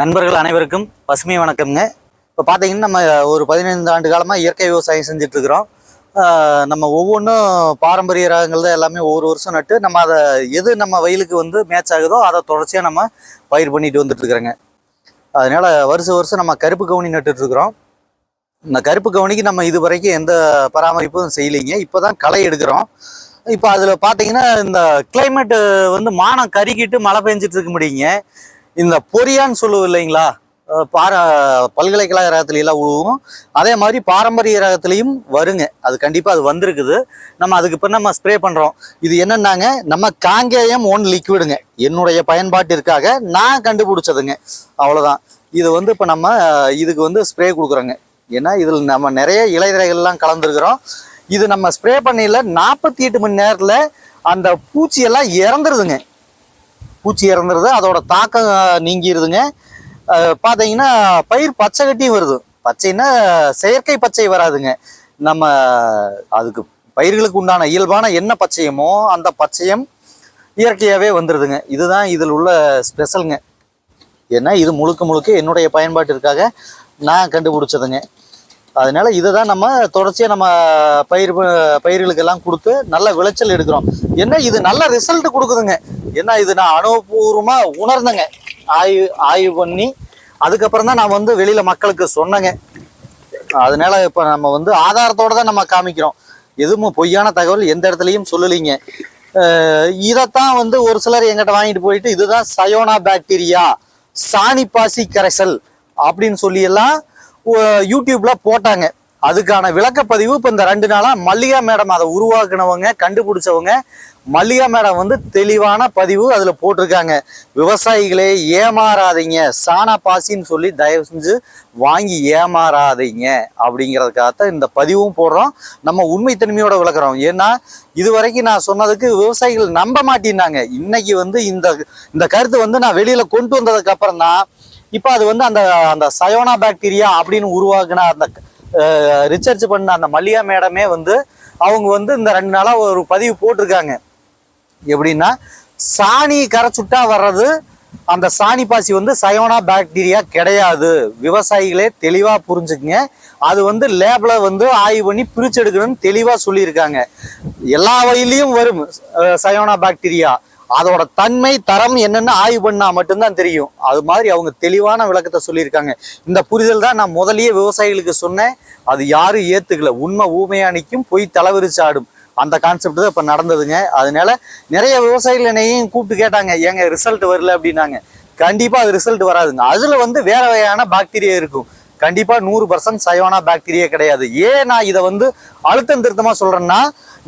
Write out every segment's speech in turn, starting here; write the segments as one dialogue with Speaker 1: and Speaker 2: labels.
Speaker 1: நண்பர்கள் அனைவருக்கும் பசுமை வணக்கம்ங்க. இப்போ பார்த்தீங்கன்னா நம்ம ஒரு பதினைந்து ஆண்டு காலமாக இயற்கை விவசாயம் செஞ்சுட்டு நம்ம ஒவ்வொன்றும் பாரம்பரிய ரகங்கள் தான் எல்லாமே ஒவ்வொரு வருஷம் நட்டு நம்ம அதை எது நம்ம வயலுக்கு வந்து மேட்ச் ஆகுதோ அதை தொடர்ச்சியாக நம்ம பயிர் பண்ணிட்டு வந்துட்டுருக்குறோங்க அதனால் வருஷ வருஷம் வருஷம் நம்ம கருப்பு கவுனி நட்டுட்ருக்குறோம். இந்த கருப்பு கவுனிக்கு நம்ம இது வரைக்கும் எந்த பராமரிப்பும் செய்யலைங்க. இப்போ தான் களை எடுக்கிறோம். இப்போ அதில் பார்த்தீங்கன்னா இந்த கிளைமேட்டு வந்து மானம் கருகிட்டு மழை பெஞ்சிட்டு இருக்க முடியுங்க. இந்த பொரியான்னு சொல்லுவோம் இல்லைங்களா? பார பல்கலைக்கழக ரகத்துல எல்லாம் உழுவும். அதே மாதிரி பாரம்பரிய ரகத்துலையும் வருங்க. அது கண்டிப்பாக அது வந்திருக்குது. நம்ம அதுக்கு இப்போ நம்ம ஸ்ப்ரே பண்ணுறோம் இது என்னென்னாங்க? நம்ம காங்கேயம் ஒன் லிக்விடுங்க என்னுடைய பயன்பாட்டிற்காக நான் கண்டுபிடிச்சதுங்க. அவ்வளோதான் இது வந்து இப்போ நம்ம இதுக்கு வந்து ஸ்ப்ரே கொடுக்குறோங்க. ஏன்னா இதில் நம்ம நிறைய இலைதரைகள்லாம் கலந்துருக்கிறோம். இது நம்ம ஸ்ப்ரே பண்ணையில் நாற்பத்தி எட்டு மணி நேரத்தில் அந்த பூச்சியெல்லாம் இறந்துருதுங்க. பூச்சி இறந்துருது. அதோட தாக்கம் நீங்கிடுதுங்க நீங்கிருதுங்க. பார்த்தீங்கன்னா பயிர் பச்சை கட்டியும் வருது. பச்சைன்னா செயற்கை பச்சை வராதுங்க. நம்ம அதுக்கு பயிர்களுக்கு உண்டான இயல்பான என்ன பச்சையமோ அந்த பச்சையம் இயற்கையாகவே வந்துடுதுங்க இதுதான் இதில் உள்ள ஸ்பெஷலுங்க. ஏன்னா இது முழுக்க முழுக்க என்னுடைய பயன்பாட்டிற்காக நான் கண்டுபிடிச்சதுங்க. அதனால இதை தான் நம்ம தொடர்ச்சியாக நம்ம பயிர் பயிர்களுக்கெல்லாம் கொடுத்து நல்ல விளைச்சல் எடுக்கிறோம். என்ன இது நல்ல ரிசல்ட் கொடுக்குதுங்க. ஏன்னா இது நான் அனுபவபூர்வமாக உணர்ந்தேங்க. ஆய்வு ஆய்வு பண்ணி அதுக்கப்புறம் தான் நான் வந்து வெளியில் மக்களுக்கு சொன்னேங்க. அதனால இப்போ நம்ம வந்து ஆதாரத்தோடு தான் நம்ம காமிக்கிறோம். எதுவும் பொய்யான தகவல் எந்த இடத்துலையும் சொல்லலைங்க. இதைத்தான் வந்து ஒரு சிலர் எங்கிட்ட வாங்கிட்டு போயிட்டு இதுதான் சயோனா பாக்டீரியா சாணி பாசி கரைசல் அப்படின்னு சொல்லியெல்லாம் யூடியூப்ல போட்டாங்க. அதுக்கான விளக்கப்பதிவு இப்போ இந்த ரெண்டு நாளா மல்லிகா மேடம் அதை உருவாக்குனவங்க கண்டுபிடிச்சவங்க மல்லிகா மேடம் வந்து தெளிவான பதிவு அதுல போட்டிருக்காங்க. விவசாயிகளே ஏமாறாதீங்க. சாணா பாசின்னு சொல்லி தயவு செஞ்சு வாங்கி ஏமாறாதீங்க அப்படிங்கிறதுக்காகத்தான் இந்த பதிவும் போடுறோம். நம்ம உண்மைத்தன்மையோட விளக்குறோம். ஏன்னா இது வரைக்கும் நான் சொன்னதுக்கு விவசாயிகள் நம்ப மாட்டேன்னாங்க. இன்னைக்கு வந்து இந்த இந்த கருத்து வந்து நான் வெளியில கொண்டு வந்ததுக்கு அப்புறம் தான் இப்போ அது வந்து அந்த அந்த சயோனா பாக்டீரியா அப்படின்னு உருவாக்குன அந்த ரிசர்ச் பண்ண அந்த மல்லிகா மேடமே வந்து அவங்க வந்து இந்த ரெண்டு நாளாக ஒரு பதிவு போட்டிருக்காங்க. எப்படின்னா சாணி கரைச்சுட்டா வர்றது அந்த சாணி பாசி வந்து சயோனா பாக்டீரியா கிடையாது. விவசாயிகளே தெளிவாக புரிஞ்சுக்குங்க. அது வந்து லேப்ல வந்து ஆய்வு பண்ணி பிரிச்செடுக்கணும்னு தெளிவாக சொல்லியிருக்காங்க. எல்லா வயலையும் வரும் சயோனா பாக்டீரியா. அதோட தன்மை தரம் என்னன்னு ஆய்வு பண்ணா மட்டும்தான் தெரியும். அது மாதிரி அவங்க தெளிவான விளக்கத்தை சொல்லியிருக்காங்க. இந்த புரிதல் தான் நான் முதலியே விவசாயிகளுக்கு சொன்னேன். அது யாரும் ஏத்துக்கல. உண்மை ஊமையா நிற்கும் பொய் தலைவிரிச்சு ஆடும். அந்த கான்செப்ட் தான் இப்போ நடந்ததுங்க. அதனால நிறைய விவசாயிகள் என்னையும் கூப்பிட்டு கேட்டாங்க ஏங்க ரிசல்ட் வரல? அப்படின்னாங்க. கண்டிப்பாக அது ரிசல்ட் வராதுங்க. அதில் வந்து வேற வகையான பாக்டீரியா இருக்கும். கண்டிப்பாக நூறு பர்சன்ட் சயோனா பாக்டீரியா கிடையாது. ஏன் நான் இதை வந்து அழுத்தம் திருத்தமாக சொல்கிறேன்னா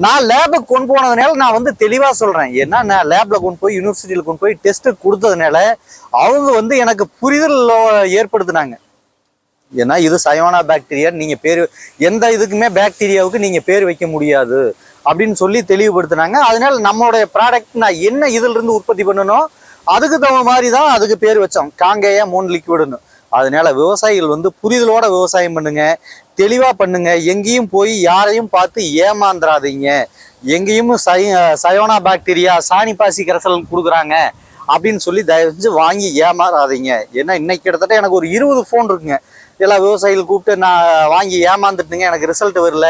Speaker 1: நான் லேபுக்கு கொண்டு போனதுனால நான் வந்து தெளிவாக சொல்கிறேன் ஏன்னா நான் லேபில் கொண்டு போய் யூனிவர்சிட்டியில் கொண்டு போய் டெஸ்ட்டு கொடுத்ததுனால அவங்க வந்து எனக்கு புரிதல் ஏற்படுத்தினாங்க. ஏன்னா இது சயோனா பாக்டீரியா நீங்கள் பேர் எந்த இதுக்குமே பாக்டீரியாவுக்கு நீங்கள் பேர் வைக்க முடியாது அப்படின்னு சொல்லி தெளிவுபடுத்தினாங்க. அதனால நம்மளுடைய ப்ராடக்ட் நான் என்ன இதிலிருந்து உற்பத்தி பண்ணணும் அதுக்கு தகுந்த மாதிரி தான் அதுக்கு பேர் வச்சோம். காங்கேயா மூணு லிக்விடுன்னு அதனால விவசாயிகள் வந்து புரிதலோட விவசாயம் பண்ணுங்க தெளிவா பண்ணுங்க. எங்கேயும் போய் யாரையும் பார்த்து ஏமாந்துடாதீங்க எங்கேயும் சை சயோனா பாக்டீரியா சாணி பாசி கரைசல் கொடுக்குறாங்க அப்படின்னு சொல்லி தயவு செஞ்சு வாங்கி ஏமாறாதீங்க. ஏன்னா இன்னைக்கு கிட்டத்தட்ட எனக்கு ஒரு இருபது ஃபோன் இருக்குங்க. எல்லா விவசாயிகள் கூப்பிட்டு நான் வாங்கி ஏமாந்துட்டுங்க எனக்கு ரிசல்ட் வரல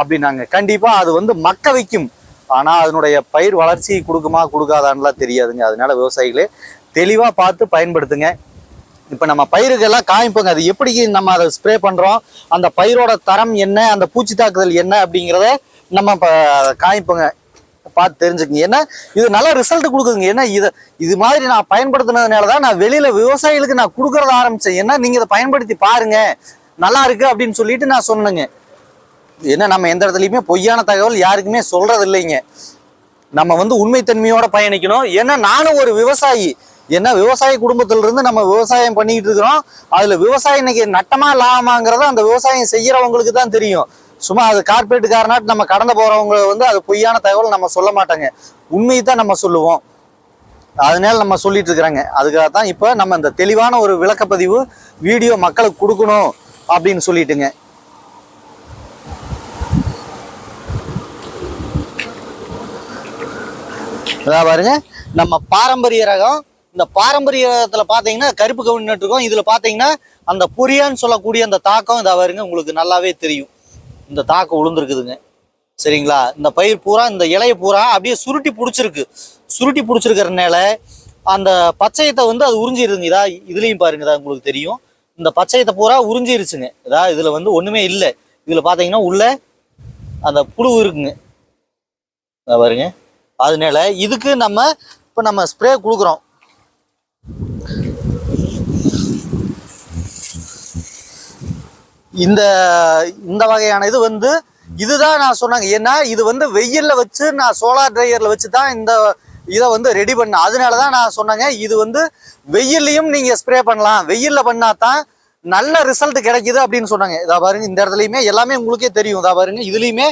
Speaker 1: அப்படின்னாங்க. கண்டிப்பாக அது வந்து மக்க வைக்கும். ஆனால் அதனுடைய பயிர் வளர்ச்சி கொடுக்குமா கொடுக்காதான்லாம் தெரியாதுங்க. அதனால விவசாயிகளே தெளிவாக பார்த்து பயன்படுத்துங்க. இப்போ நம்ம பயிருக்கெல்லாம் காய்ப்போங்க. அது எப்படி நம்ம அதை ஸ்ப்ரே பண்ணுறோம் அந்த பயிரோட தரம் என்ன? அந்த பூச்சி தாக்குதல் என்ன? அப்படிங்கிறத நம்ம இப்போ காமிப்போங்க பார்த்து தெரிஞ்சுக்கங்க. ஏன்னா இது நல்ல ரிசல்ட் கொடுக்குதுங்க. ஏன்னா இதை இது மாதிரி நான் பயன்படுத்தினதுனால தான் நான் வெளியில் விவசாயிகளுக்கு நான் கொடுக்கறத ஆரம்பித்தேன் ஏன்னா நீங்கள் இதை பயன்படுத்தி பாருங்க. நல்லா இருக்கு அப்படின்னு சொல்லிட்டு நான் சொன்னேங்க. ஏன்னா நம்ம எந்த இடத்துலையுமே பொய்யான தகவல் யாருக்குமே சொல்றது இல்லைங்க நம்ம வந்து உண்மைத்தன்மையோட பயணிக்கணும். ஏன்னா நானும் ஒரு விவசாயி. ஏன்னா விவசாய குடும்பத்துல இருந்து நம்ம விவசாயம் பண்ணிக்கிட்டு இருக்கிறோம். அதுல விவசாயம் இன்னைக்கு நட்டமா லாபமாங்கிறத அந்த விவசாயம் செய்யறவங்களுக்கு தான் தெரியும். சும்மா அது கார்பரேட்டுக்காரனாட்டு நம்ம கடந்து போறவங்க வந்து அது பொய்யான தகவல் நம்ம சொல்ல மாட்டாங்க. உண்மையை தான் நம்ம சொல்லுவோம். அதனால நம்ம சொல்லிட்டு இருக்கிறாங்க. அதுக்காக தான் இப்போ நம்ம இந்த தெளிவான ஒரு விளக்கப்பதிவு வீடியோ மக்களுக்கு கொடுக்கணும் அப்படின்னு சொல்லிட்டுங்க. அதான் பாருங்க. நம்ம பாரம்பரிய ரகம் இந்த பாரம்பரியத்தில் பார்த்தீங்கன்னா கருப்பு கவுனி நட்டுருக்கோம் இதில் பார்த்தீங்கன்னா அந்த பொரியான்னு சொல்லக்கூடிய அந்த தாக்கம் இதை வருங்க உங்களுக்கு நல்லாவே தெரியும். இந்த தாக்கம் உளுந்துருக்குதுங்க. சரிங்களா? இந்த பயிர் பூரா இந்த இலைய பூரா அப்படியே சுருட்டி பிடிச்சிருக்கு. சுருட்டி பிடிச்சிருக்கிறனால அந்த பச்சையத்தை வந்து அது உறிஞ்சிருதுங்க. இதா இதுலேயும் பாருங்க இதா உங்களுக்கு தெரியும். இந்த பச்சையத்தை பூரா உறிஞ்சிருச்சுங்க. இதா இதில் வந்து ஒன்றுமே இல்லை. இதில் பார்த்தீங்கன்னா உள்ள அந்த புழு இருக்குங்க. பாருங்க. அதனால இதுக்கு நம்ம இப்போ நம்ம ஸ்ப்ரே கொடுக்குறோம். இந்த இந்த வகையான இது வந்து இதுதான் நான் சொன்னாங்க. ஏன்னா இது வந்து வெயிலில் வச்சு நான் சோலார் ட்ரையரில் வச்சு தான் இந்த இதை வந்து ரெடி பண்ணேன். அதனால தான் நான் சொன்னேங்க இது வந்து வெயில்லையும் நீங்கள் ஸ்ப்ரே பண்ணலாம். வெயிலில் பண்ணால் தான் நல்ல ரிசல்ட் கிடைக்குது அப்படின்னு சொன்னாங்க. இதா பாருங்க இந்த இடத்துலையுமே எல்லாமே உங்களுக்கே தெரியும். இதா பாருங்க இதுலேயுமே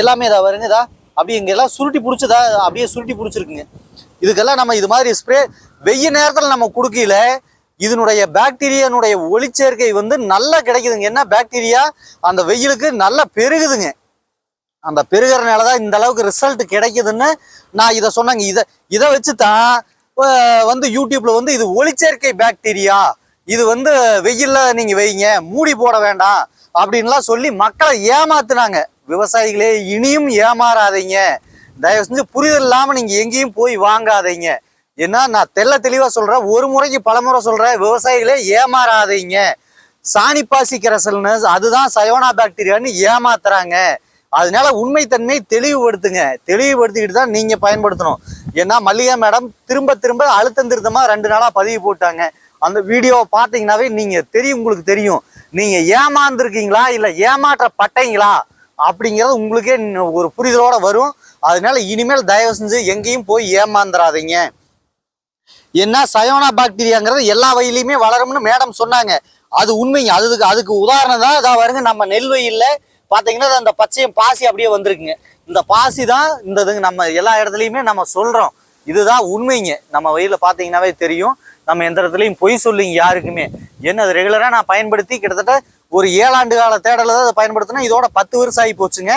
Speaker 1: எல்லாமே இதா பாருங்க இதா அப்படியே இங்கெல்லாம் சுருட்டி பிடிச்சதா அப்படியே சுருட்டி பிடிச்சிருக்குங்க. இதுக்கெல்லாம் நம்ம இது மாதிரி ஸ்ப்ரே வெயில் நேரத்தில் நம்ம கொடுக்கல இதனுடைய பாக்டீரியானுடைய ஒளிச்சேர்க்கை வந்து நல்லா கிடைக்குதுங்க. என்ன பாக்டீரியா அந்த வெயிலுக்கு நல்லா பெருகுதுங்க. அந்த பெருகிறனால தான் இந்த அளவுக்கு ரிசல்ட் கிடைக்குதுன்னு நான் இதை சொன்னேங்க. இதை இதை வச்சு தான் வந்து யூடியூப்ல வந்து இது ஒளிச்சேர்க்கை பாக்டீரியா இது வந்து வெயில்ல நீங்க வைங்க மூடி போட வேண்டாம் அப்படின்லாம் சொல்லி மக்களை ஏமாத்துனாங்க. விவசாயிகளே இனியும் ஏமாறாதீங்க. தயவு செஞ்சு புரிதல் இல்லாம நீங்க எங்கேயும் போய் வாங்காதீங்க. ஏன்னா நான் தெல்ல தெளிவா சொல்றேன். ஒரு முறைக்கு பலமுறை சொல்றேன். விவசாயிகளே ஏமாறாதீங்க. சாணிப்பாசி கிரசல்னு அதுதான் சயோனா பாக்டீரியான்னு ஏமாத்துறாங்க. அதனால உண்மைத்தன்மை தெளிவுபடுத்துங்க. தெளிவுபடுத்திக்கிட்டு தான் நீங்க பயன்படுத்தணும். ஏன்னா மல்லிகா மேடம் திரும்ப திரும்ப அழுத்தம் திருத்தமா ரெண்டு நாளா பதிவு போட்டாங்க. அந்த வீடியோவை பார்த்தீங்கன்னாவே நீங்க தெரியும் உங்களுக்கு தெரியும். நீங்க ஏமாந்துருக்கீங்களா? இல்ல ஏமாற்றப்பட்டீங்களா? அப்படிங்கிறது உங்களுக்கே ஒரு புரிதலோட வரும். அதனால இனிமேல் தயவு செஞ்சு எங்கேயும் போய் ஏமாந்துடாதீங்க என்ன சயோனா பாக்டீரியாங்கிறது எல்லா வயலையுமே வளரும்னு மேடம் சொன்னாங்க. அது உண்மைங்க. அதுக்கு அதுக்கு உதாரணம் தான் இதாக வருங்க நம்ம நெல் வயலில் பார்த்தீங்கன்னா அது அந்த பச்சையும் பாசி அப்படியே வந்திருக்குங்க. இந்த பாசி தான் இந்த இதுங்க நம்ம எல்லா இடத்துலையுமே நம்ம சொல்கிறோம் இதுதான் உண்மைங்க. நம்ம வயலில் பார்த்தீங்கன்னாவே தெரியும். நம்ம எந்த இடத்துலையும் பொய் சொல்லுங்க யாருக்குமே. என்ன அது ரெகுலராக நான் பயன்படுத்தி கிட்டத்தட்ட ஒரு ஏழாண்டு கால தேடல தான் அதை பயன்படுத்தினா இதோட பத்து வருஷம் ஆகி போச்சுங்க.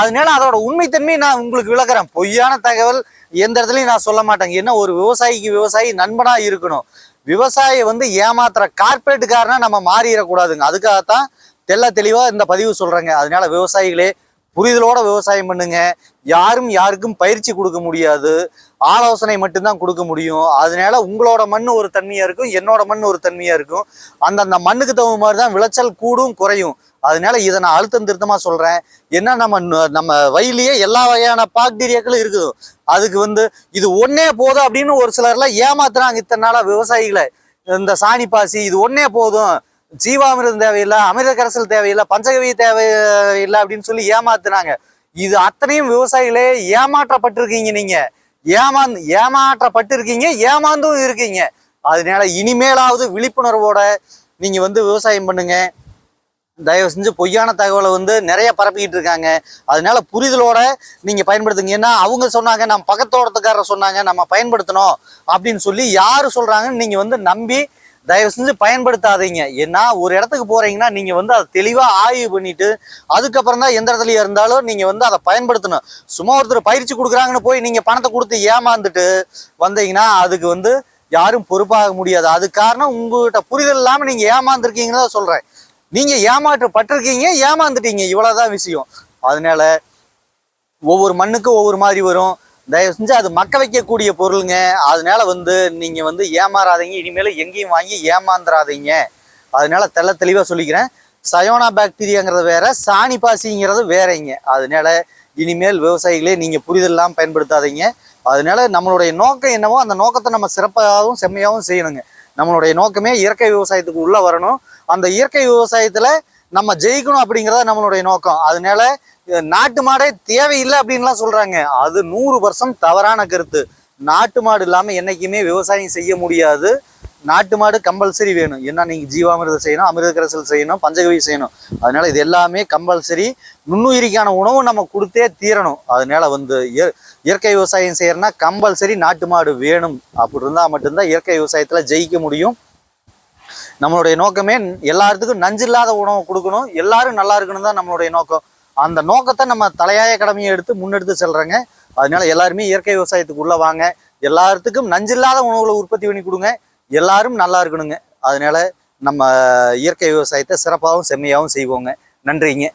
Speaker 1: அதனால அதோட உண்மைத்தன்மையை நான் உங்களுக்கு விளக்குறேன். பொய்யான தகவல் எந்த இடத்துலையும் நான் சொல்ல மாட்டேங்க. என்ன ஒரு விவசாயிக்கு விவசாயி நண்பனா இருக்கணும். விவசாயி வந்து ஏமாத்துற கார்பரேட்டுக்காரனா நம்ம மாறிடக்கூடாதுங்க. அதுக்காகத்தான் தெள்ள தெளிவா இந்த பதிவு சொல்றேங்க. அதனால விவசாயிகளே புரிதலோட விவசாயம் பண்ணுங்க. யாரும் யாருக்கும் பயிற்சி கொடுக்க முடியாது. ஆலோசனை மட்டும்தான் கொடுக்க முடியும். அதனால உங்களோட மண் ஒரு தன்மையா இருக்கும் என்னோட மண் ஒரு தன்மையா இருக்கும். அந்தந்த மண்ணுக்கு தகுந்த மாதிரி தான் விளைச்சல் கூடும் குறையும். அதனால இதை நான் அழுத்தம் திருத்தமா சொல்றேன். என்ன நம்ம நம்ம வயலிலேயே எல்லா வகையான பாக்டீரியாக்களும் இருக்குது. அதுக்கு வந்து இது ஒன்னே போதும் அப்படின்னு ஒரு சிலர்லாம் ஏமாத்துறாங்க இத்தனை நாளா விவசாயிகளை. இந்த சாணி பாசி இது ஒன்னே போதும். ஜீவாமிரதம் தேவையில்லை அமிர்த கரைசல் தேவையில்லை பஞ்சகவி தேவையில்லை அப்படின்னு சொல்லி ஏமாத்துனாங்க இது அத்தனையும் விவசாயிகளே ஏமாற்றப்பட்டிருக்கீங்க நீங்க. ஏமாந்து ஏமாற்றப்பட்டிருக்கீங்க ஏமாந்தும் இருக்கீங்க. அதனால இனிமேலாவது விழிப்புணர்வோட நீங்க வந்து விவசாயம் பண்ணுங்க. தயவு செஞ்சு பொய்யான தகவலை வந்து நிறைய பரப்பிக்கிட்டு இருக்காங்க. அதனால புரிதலோட நீங்க பயன்படுத்துங்க ஏன்னா அவங்க சொன்னாங்க நம்ம பக்கத்தோட்டத்துக்காரர் சொன்னாங்க நம்ம பயன்படுத்தணும் அப்படின்னு சொல்லி யாரு சொல்றாங்கன்னு நீங்க வந்து நம்பி தயவு செஞ்சு பயன்படுத்தாதீங்க. ஏன்னா ஒரு இடத்துக்கு போறீங்கன்னா நீங்க வந்து அதை தெளிவா ஆய்வு பண்ணிட்டு அதுக்கப்புறம் தான் எந்த இடத்துலயா இருந்தாலும் நீங்க வந்து அதை பயன்படுத்தணும். சும்மா ஒருத்தர் பயிற்சி கொடுக்குறாங்கன்னு போய் நீங்க பணத்தை கொடுத்து ஏமாந்துட்டு வந்தீங்கன்னா அதுக்கு வந்து யாரும் பொறுப்பாக முடியாது. அது காரணம் உங்ககிட்ட புரிதல் இல்லாம நீங்க ஏமாந்துருக்கீங்கன்னு தான் சொல்றேன். நீங்க ஏமாற்றப்பட்டிருக்கீங்க ஏமாந்துட்டீங்க. இவ்வளவுதான் விஷயம். அதனால ஒவ்வொரு மண்ணுக்கும் ஒவ்வொரு மாதிரி வரும். தயவு செஞ்சு அது மக்க வைக்கக்கூடிய பொருளுங்க. அதனால வந்து நீங்க வந்து ஏமாறாதீங்க. இனிமேல் எங்கேயும் வாங்கி ஏமாந்துடாதீங்க அதனால தெள்ள தெளிவா சொல்லிக்கிறேன். சயோனா பாக்டீரியாங்கிறது வேற சாணி பாசிங்கிறது வேறங்க. அதனால இனிமேல் விவசாயிகளே நீங்க புரிதல் பயன்படுத்தாதீங்க. அதனால நம்மளுடைய நோக்கம் என்னவோ அந்த நோக்கத்தை நம்ம சிறப்பாகவும் செம்மையாகவும் செய்யணுங்க. நம்மளுடைய நோக்கமே இயற்கை விவசாயத்துக்கு உள்ள வரணும். அந்த இயற்கை விவசாயத்துல நம்ம ஜெயிக்கணும் அப்படிங்கறத நம்மளுடைய நோக்கம். அதனால நாட்டு மாடே தேவையில்லை அப்படின்லாம் சொல்றாங்க. அது நூறு வருஷம் தவறான கருத்து. நாட்டு மாடு இல்லாம என்னைக்குமே விவசாயம் செய்ய முடியாது. நாட்டு மாடு கம்பல்சரி வேணும். ஏன்னா நீங்க ஜீவாமிர்தம் செய்யணும் அமிர்த கரைசல் செய்யணும் பஞ்சகவி செய்யணும். அதனால இது எல்லாமே கம்பல்சரி. நுண்ணுயிரிக்கான உணவு நம்ம கொடுத்தே தீரணும். அதனால வந்து இய- இயற்கை விவசாயம் செய்யறதுனா கம்பல்சரி நாட்டு மாடு வேணும். அப்படி இருந்தா மட்டும்தான் இயற்கை விவசாயத்துல ஜெயிக்க முடியும். நம்மளுடைய நோக்கமே எல்லாத்துக்கும் நஞ்சு இல்லாத உணவு கொடுக்கணும். எல்லாரும் நல்லா இருக்கணும் தான் நம்மளுடைய நோக்கம். அந்த நோக்கத்தை நம்ம தலையாய கடமையை எடுத்து முன்னெடுத்து செல்றேங்க. அதனால எல்லாருமே இயற்கை விவசாயத்துக்கு உள்ள வாங்க. எல்லாத்துக்கும் நஞ்சில்லாத உணவுகளை உற்பத்தி பண்ணி கொடுங்க. எல்லாரும் நல்லா இருக்கணுங்க. அதனால நம்ம இயற்கை விவசாயத்தை சிறப்பாகவும் செம்மையாகவும் செய்வோங்க. நன்றிங்க.